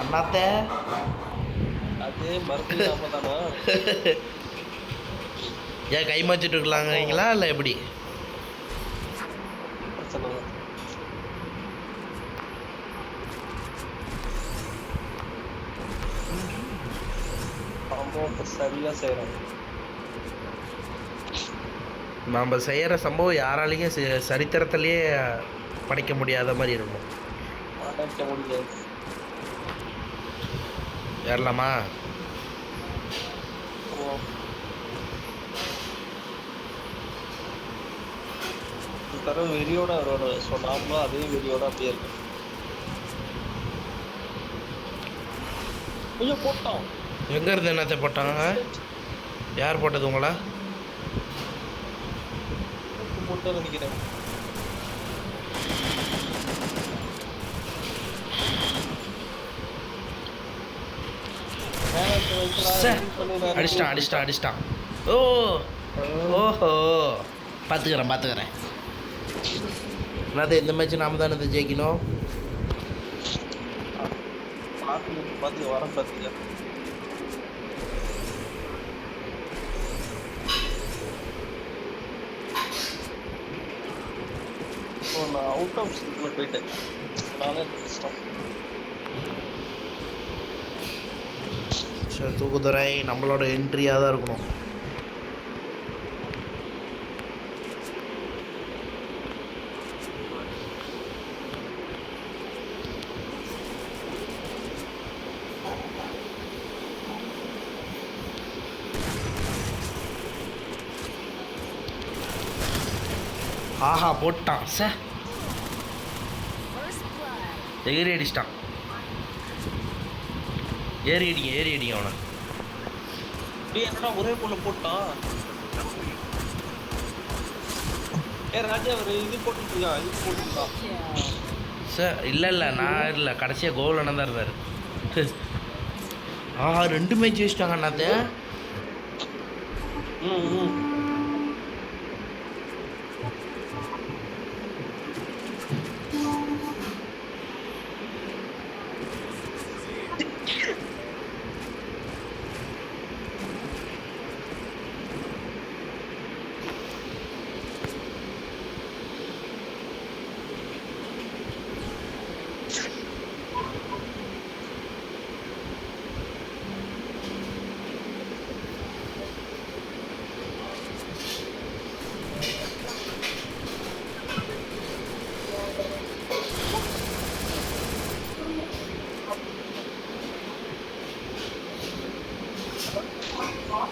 அண்ணாத்த. அது நாம ஏன் கை மாச்சிட்டு இருக்கலாங்களா இல்லை. எப்படி நம்ம செய்கிற சம்பவம் யாராலையும் சரித்திரத்திலேயே படைக்க முடியாத மாதிரி இருக்கும். அடைக்க முடியாது. ஏறலாமா? தடவை வெறியோட அவரோட ஸோ நாமளும் அதே வெறியோட அப்படியே இருக்கு. ஐயோ போட்டோம் எங்கே இருந்து என்னத்தை போட்டாங்க? யார் போட்டது உங்களா? போட்டு நினைக்கிறேன். அடிச்சிட்டான் அடிச்சிட்டான் அடிச்சிட்டான். ஓ ஓஹோ. பார்த்துக்கிறேன் பார்த்துக்கிறேன் என்னது இந்த மேட்ச் நாம தான் இதை ஜெயிக்கணும்? பாத்து வர பாத்தீங்க நான் அவுட் ஆஃப் போயிட்டேன். அதனால கஷ்டம் தூக்குதுறை நம்மளோட என்ட்ரியாக தான் இருக்கணும். ஆஹா போட்டான். சே. எகிரி அடிச்சிட்டான். ஏறி அடிங்க ஏறி அடிங்க அவனை என்னடா ஒரே பொண்ணு போட்டான் ஏ ராஜா அவர் இது போட்டுருக்கான் இது போட்டுருக்கான் சார் இல்லை இல்லை நான் இல்லை கடைசியாக கோல் தான் இருந்தார் ஆஹா ரெண்டு மேட்ச் வச்சுட்டாங்க அண்ணாத்த ம் ம்.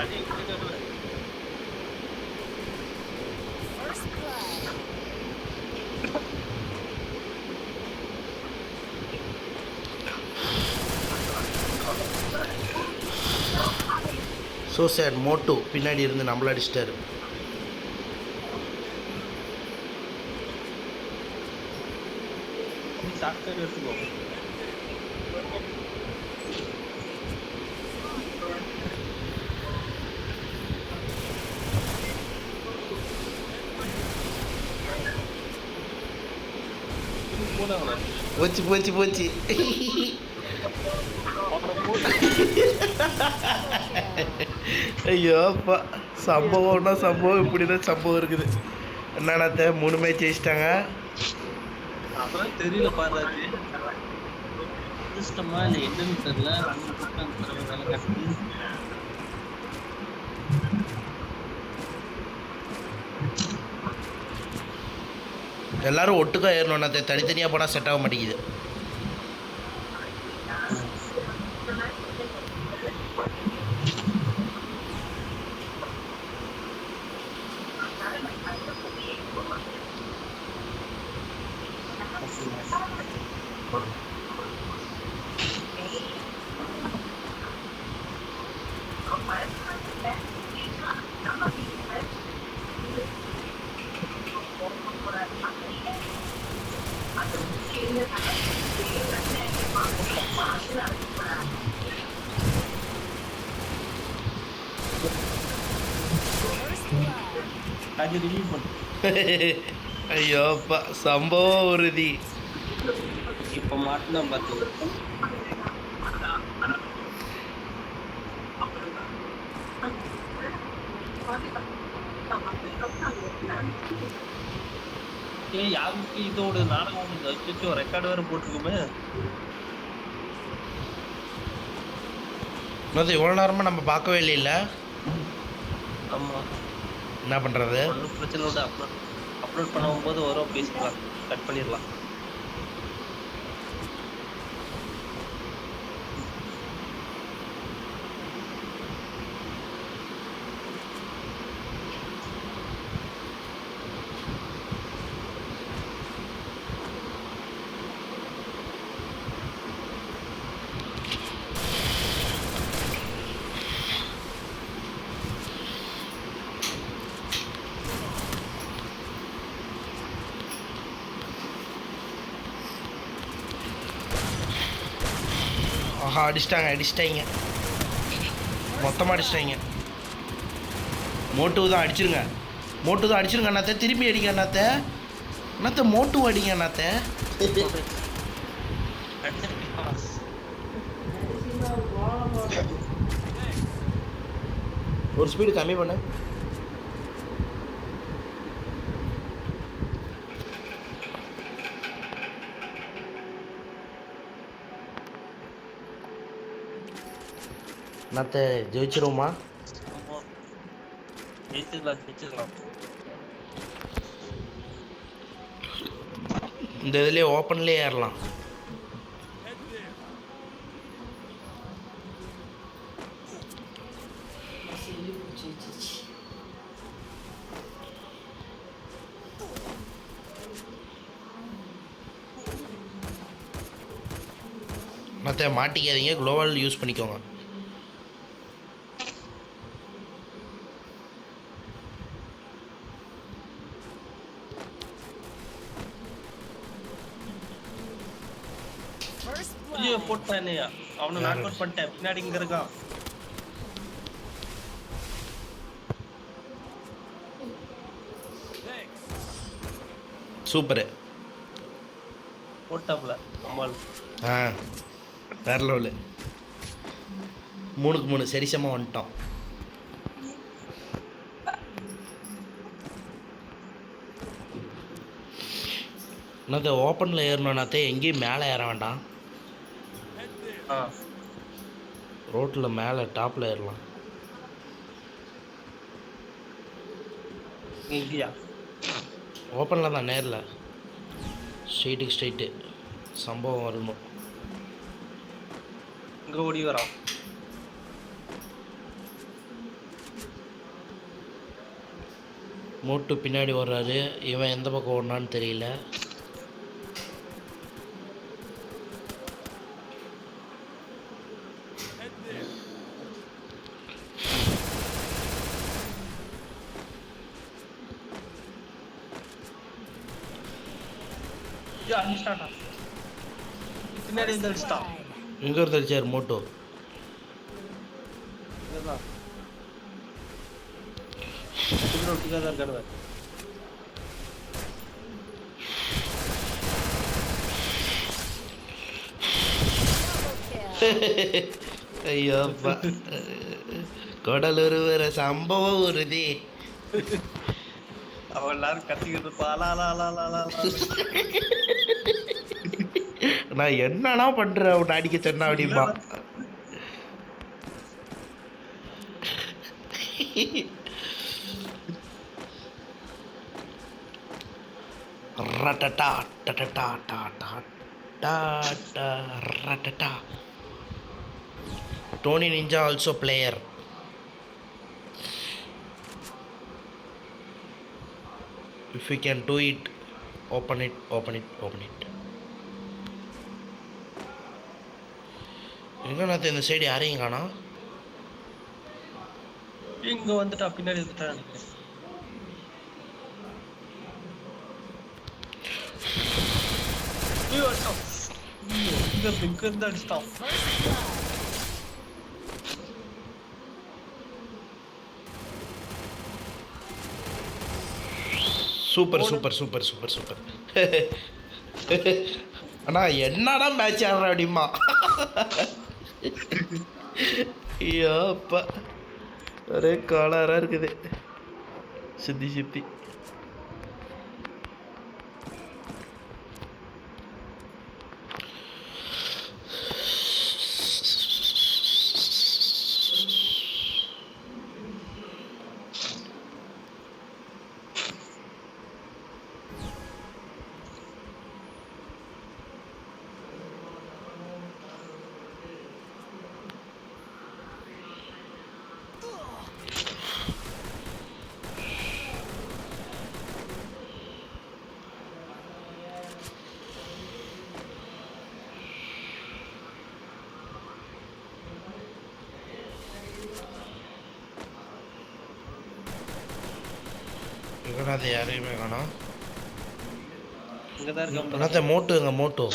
அடி இங்க வரு. ஸோ சேட் மோட்டு பின்னாடி இருந்து நம்மள அடிச்சிட்டாரு. போச்சு போச்சு போச்சு. அவனை போட்டு ஐயோ அப்பா. சம்பவம்னா சம்பவம் இப்படி தான் சம்பவம் இருக்குது. என்னண்ணாத்த மூணு மேட்ச் ஜெயிச்சிட்டாங்க. அப்புறம் தெரியல பாராஜி அதிர்ஷ்டமா இல்லை என்னன்னு தெரியல. எல்லாரும் ஒட்டுக்கா ஏறணும் தனித்தனியாக போனால் செட் ஆக மாட்டேங்குது. ஐயோ சம்பவ உறுதி. இப்ப மாட்டினோம் பார்த்தீங்க ஏ யாருக்கு இதோட? நாடகம் அச்சோ ரெக்கார்டு வேற போட்டிருக்குமே. இன்னொரு இவ்வளோ நேரமாக நம்ம பார்க்கவே இல்லைல்ல? ஆமா. என்ன பண்ணுறது ஒன்றும் பிரச்சனை இல்லை அப்லோட் அப்லோட் பண்ணும்போது வரும் பேசிக்கலாம். கட் பண்ணிடலாம். ஆஹா அடிச்சிட்டாங்க அடிச்சிட்டாங்க. மொத்தமாக அடிச்சிட்டாங்க. மோட்டு தான் அடிச்சிருங்க. மோட்டு தான் அடிச்சிருங்க அண்ணாத்த. திரும்பி அடிங்க அண்ணாத்த. அண்ணாத்த மோட்டு அடிங்க அண்ணாத்த. ஒரு ஸ்பீடு கம்மி பண்ணு. அண்ணாத்த ஜெயிச்சிருவோமா இந்த இதுலேயே ஓப்பன்லேயே ஏறலாம் மற்ற மாட்டிக்காதீங்க குளோபல் யூஸ் பண்ணிக்கோங்க. போட்டானே அவனை நாக் அவுட் பண்ணிட்டேன். பின்னாடி இங்க இருக்கான். சூப்பரு. போட்டாப்ல அம்மாள். ஆ வேற லெவலு. மூணுக்கு மூணு சரிசமாக வந்துட்டோம். என்னது ஓப்பனில் ஏறணுன்னாத்தே எங்கேயும் மேலே ஏற வேண்டாம். ரோட்டில் மேலே டாப்பில் ஏறலாம். இங்கயா? ஓப்பனில் தான் நேரில். ஸ்ட்ரெயிட்டுக்கு ஸ்ட்ரெயிட்டு சம்பவம் வரணும். இங்க ஓடி வரான் மூட்டு பின்னாடி வர்றாரு இவன் எந்த பக்கம் ஓடினான்னு தெரியல. ஐயோ அடிச்சிட்டான்டா பின்னாடி இருந்து அடிச்சிட்டான் எங்கே இருந்து அடிச்சார் மோட்டோ. தான் இருக்கானுவ ஐயோப்பா கடலூர் வர சம்பவம் உறுதி. அவன் எல்லாரும் கத்திக்கிட்டு இருப்பா. அலா அலா அலா அலா. நான் என்னன்னா பண்றேன் உன்னை அடிக்க சொன்னா அப்படிம்பா. ரட்டட்டா டா டா டாட்டா ரட்டட்டா. Tony Ninja also player if you can do it open it open it open it. எங்க நான் இந்த சைடு யாரையும் காணோம்? இங்க வந்துட்டா பின்னாடி வந்துட்டா நினைக்கிறேன் ஐயோ, அடிச்சான். ஐயோ, இங்க இங்க இருந்து அடிச்சிட்டான் super super super super super அண்ணா என்னடா மேட்ச் ஆடுற அப்படிமா? ஐயோ அப்பா. ஒரே காலாராக இருக்குது. சித்தி சித்தி. இவனாத யாரையுமே காணோம் அண்ணாத்த மோட்டுங்க மோட்டோ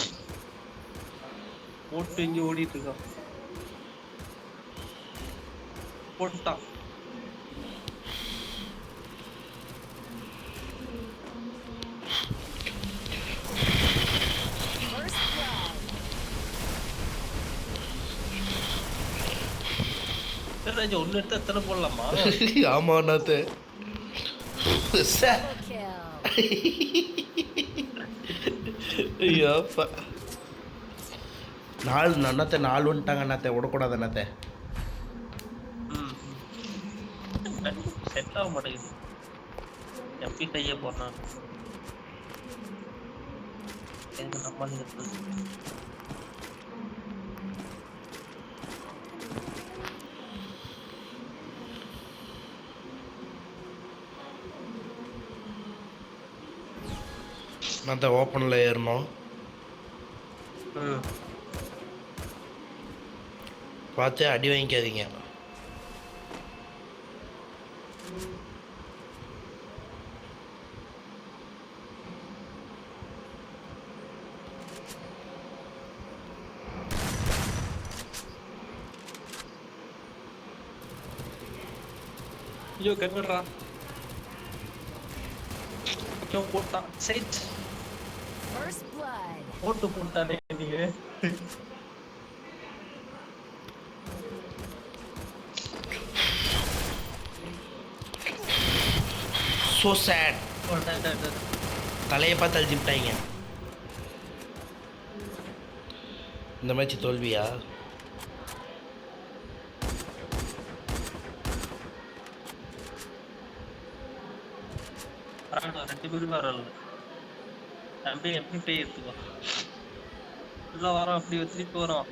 போட்டு இங்க ஓடிட்டு இருக்கான். ராஜா ஒண்ணு எடுத்து எத்தனை போடலாமா? ஆமா அண்ணாத்த. Double kill. ஐயோ நாலு அண்ணாத்த நாலு வந்துட்டாங்க அண்ணாத்த. விடக்கூடாது அண்ணாத்த. செட் ஆக மாட்டேங்குது. எப்படி கையே எங்க நம்ம இருக்கு அண்ணாத்த ஓப்பனில் ஏறணும். ம் பார்த்து அடி வாங்கிக்காதீங்க. ஐயோ கண்ணுடுறா ஐயோ போட்டான். blood. போட்டு போட்டானே நீங்க. ஸோ சேட் தலையை பார்த்து அழிச்சுட்டாங்க இந்த மேட்ச் தோல்வியா? ரெண்டு பேரும் வரல தம்பி எப்படி போய் எடுத்துக்கோ. உள்ள வரோம் அப்படி திருப்பி வரோம்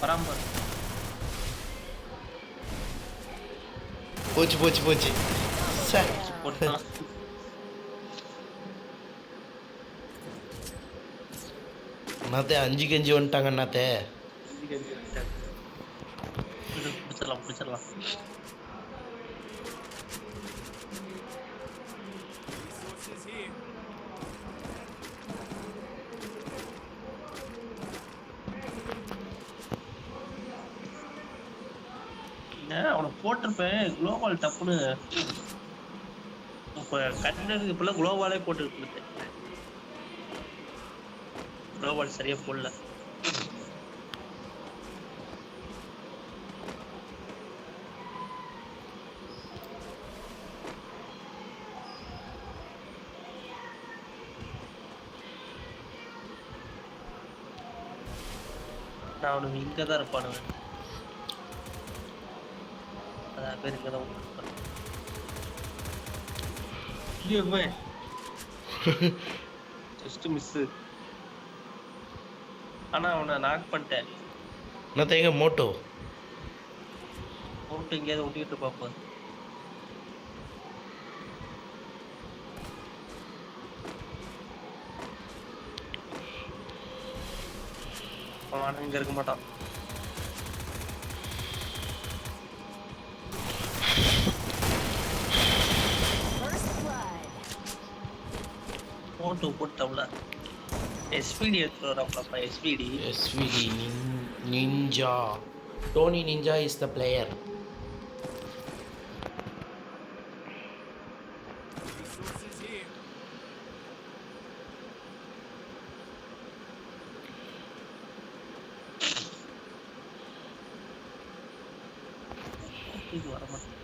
பராமர் போச்சு போச்சு போச்சு. சே. போட்டான் அண்ணாத்தே அஞ்சு கஞ்சி வந்துட்டாங்க அண்ணாத்தே. பிடிச்சிடலாம் பிடிச்சிடலாம். ஏன் அவனை போட்டிருப்பேன் குளோபால் டப்புன்னு. இப்போ கட்டினதுக்கு இப்பெல்லாம் குளோபாலே போட்டு கொடுத்தேன் குளோபால் சரியா போடல. நான் அவனுக்கு இங்க தான் இருப்பானுங்க. அதான் பேர் இங்க தான் போய் ஜஸ்ட் மிஸ் ஆனா அவனை நாக் பண்ணிட்டேன். அண்ணாத்தே எங்க மோட்டோ? போட்டு எங்கேயாவது ஒட்டிக்கிட்டு பார்ப்போம் அவன் இங்க இருக்க மாட்டான். First blood. போட்டு போட்டவள எஸ்பிடி எடுத்துட்டு வராப்லப்பா எஸ்பிடி SVT ninja Dhoni ninja is the player இது வர மாட்டேன்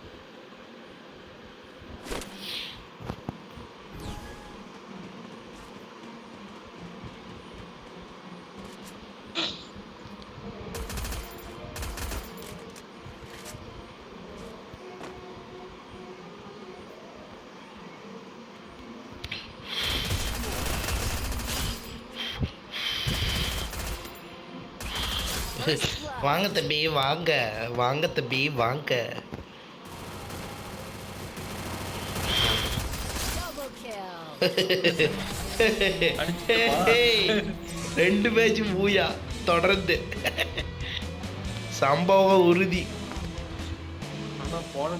வாங்க தம்பி வாங்க. வாங்க தம்பி வாங்க. ரெண்டு மேட்ச் பூயா தொடர்ந்து. சம்பவம் உறுதி. போன